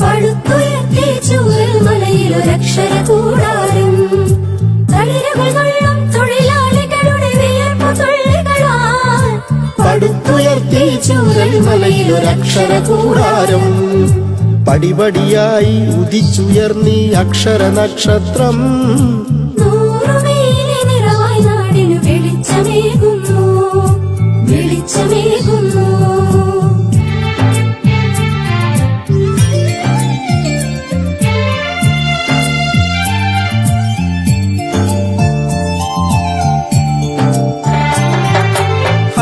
പടുത്തുയർത്തി ചൂരൽ മലയിലൊരക്ഷര കൂടാരം തളിരുകൾ കൊള്ളും തൊഴിലാളികളുടെ വിയർപ്പു തുള്ളികളാൽ പടുത്തുയർത്തി ചൂരൽ മലയിലൊരക്ഷര കൂടാരം പടിപടിയായി ഉദിച്ചുയർന്നീ അക്ഷര നക്ഷത്രം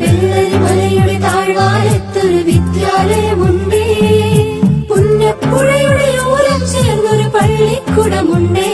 വെള്ളരിമലയുടെ താഴ്വാരത്തൊരു ഓരം ചേർന്നൊരു പള്ളിക്കുടമുണ്ടേ.